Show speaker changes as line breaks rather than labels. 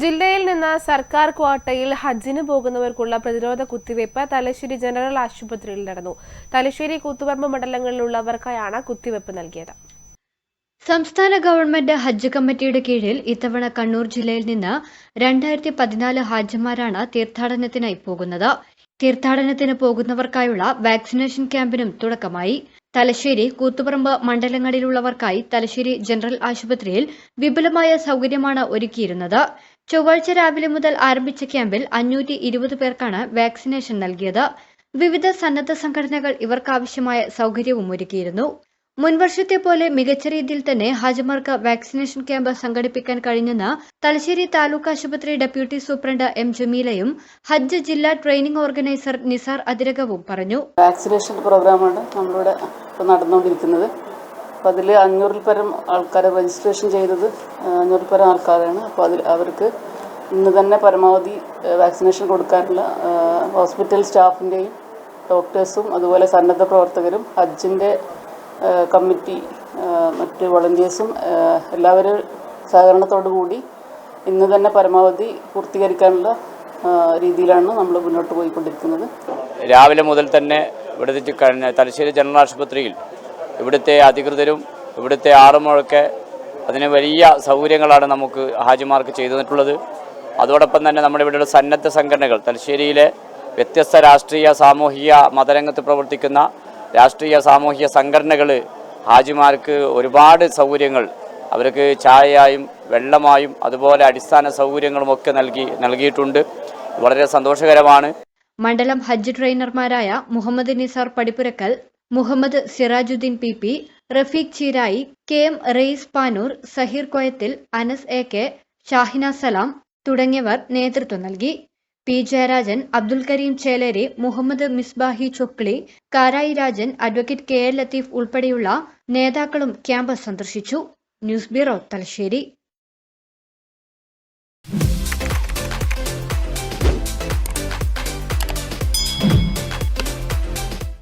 ജില്ലയിൽ നിന്ന് സർക്കാർ ക്വാട്ടയിൽ ഹജ്ജിന് പോകുന്നവർക്കുള്ള പ്രതിരോധ കുത്തിവയ്പ് തലശ്ശേരി ജനറൽ ആശുപത്രിയിൽ നടന്നു. തലശ്ശേരി കൂത്തുപറമ്പ് മണ്ഡലങ്ങളിലുള്ളവർക്കായാണ് കുത്തിവയ്പ് നൽകിയത്.
സംസ്ഥാന ഗവൺമെന്റ് ഹജ്ജ് കമ്മിറ്റിയുടെ കീഴിൽ ഇത്തവണ കണ്ണൂർ ജില്ലയിൽ നിന്ന് രണ്ടായിരത്തി പതിനാല് ഹാജിമാരാണ് തീർത്ഥാടനത്തിനായി പോകുന്നത്. തീർത്ഥാടനത്തിന് പോകുന്നവർക്കായുള്ള വാക്സിനേഷൻ ക്യാമ്പിനും തുടക്കമായി. തലശ്ശേരി കൂത്തുപറമ്പ് മണ്ഡലങ്ങളിലുള്ളവർക്കായി തലശ്ശേരി ജനറൽ ആശുപത്രിയിൽ വിപുലമായ സൗകര്യമാണ് ഒരുക്കിയിരുന്നത്. ചൊവ്വാഴ്ച രാവിലെ മുതൽ ആരംഭിച്ച ക്യാമ്പിൽ അഞ്ഞൂറ്റി ഇരുപത് പേർക്കാണ് വാക്സിനേഷൻ നൽകിയത്. വിവിധ സന്നദ്ധ സംഘടനകൾ ഇവർക്കാവശ്യമായ സൗകര്യവും ഒരുക്കിയിരുന്നു. മുൻവർഷത്തെ പോലെ മികച്ച രീതിയിൽ തന്നെ ഹാജിമാർക്ക് വാക്സിനേഷൻ ക്യാമ്പ് സംഘടിപ്പിക്കാൻ കഴിഞ്ഞെന്ന് തലശ്ശേരി താലൂക്ക് ആശുപത്രി ഡെപ്യൂട്ടി സൂപ്രണ്ട് എം ജമീലയും ഹജ്ജ് ജില്ലാ ട്രെയിനിംഗ് ഓർഗനൈസർ നിസാർ അതിരകവും പറഞ്ഞു.
വാക്സിനേഷൻ പ്രോഗ്രാമാണ് നമ്മളിവിടെ നടന്നുകൊണ്ടിരിക്കുന്നത്. അപ്പോൾ അതിൽ അഞ്ഞൂറിൽ പരം ആൾക്കാരെ രജിസ്ട്രേഷൻ ചെയ്തത് അഞ്ഞൂറിൽ പരം ആൾക്കാരാണ്. അപ്പോൾ അതിൽ അവർക്ക് ഇന്ന് തന്നെ പരമാവധി വാക്സിനേഷൻ കൊടുക്കാനുള്ള ഹോസ്പിറ്റൽ സ്റ്റാഫിന്റെയും ഡോക്ടേഴ്സും അതുപോലെ സന്നദ്ധ പ്രവർത്തകരും ഹജ്ജിന്റെ കമ്മിറ്റി മറ്റ് വോളണ്ടിയേഴ്സും എല്ലാവരും സഹകരണത്തോടു കൂടി ഇന്ന് തന്നെ പരമാവധി പൂർത്തീകരിക്കാനുള്ള രീതിയിലാണ് നമ്മൾ മുന്നോട്ട് പോയിക്കൊണ്ടിരിക്കുന്നത്.
രാവിലെ മുതൽ തന്നെ ഇവിടുത്തെ തലശ്ശേരി ജനറൽ ആശുപത്രിയിൽ ഇവിടുത്തെ അധികൃതരും ഇവിടുത്തെ ആറുമൊക്കെ അതിന് വലിയ സൗകര്യങ്ങളാണ് നമുക്ക് ഹാജിമാർക്ക് ചെയ്തു തന്നിട്ടുള്ളത്. അതോടൊപ്പം തന്നെ നമ്മുടെ ഇവിടെയുള്ള സന്നദ്ധ സംഘടനകൾ തലശ്ശേരിയിലെ വ്യത്യസ്ത രാഷ്ട്രീയ സാമൂഹിക മതരംഗത്ത് പ്രവർത്തിക്കുന്ന രാഷ്ട്രീയ സാമൂഹിക സംഘടനകൾ ഹാജിമാർക്ക് ഒരുപാട് സൗകര്യങ്ങൾ അവർക്ക് ചായയായും വെള്ളമായും അതുപോലെ അടിസ്ഥാന സൗകര്യങ്ങളുമൊക്കെ നൽകി നൽകിയിട്ടുണ്ട്. വളരെ സന്തോഷകരമാണ്.
മണ്ഡലം ഹജ്ജ് ട്രെയിനർമാരായ Muhammad Nisar Padippurakkal Muhammad Sirajuddin P P Rafeeq Cheerayi K M Rais Panoor Saheer Koyathil Anas A K Shahina Salam തുടങ്ങിയവർ നേതൃത്വം നൽകി. P Jayarajan Abdul Kareem Cheleri Muhammad Misbahi Chokli Karayi Rajan advocate K L Latheef ഉൾപ്പെടെയുള്ള നേതാക്കളും campus സന്ദർശിച്ചു. News bureau Thalassery.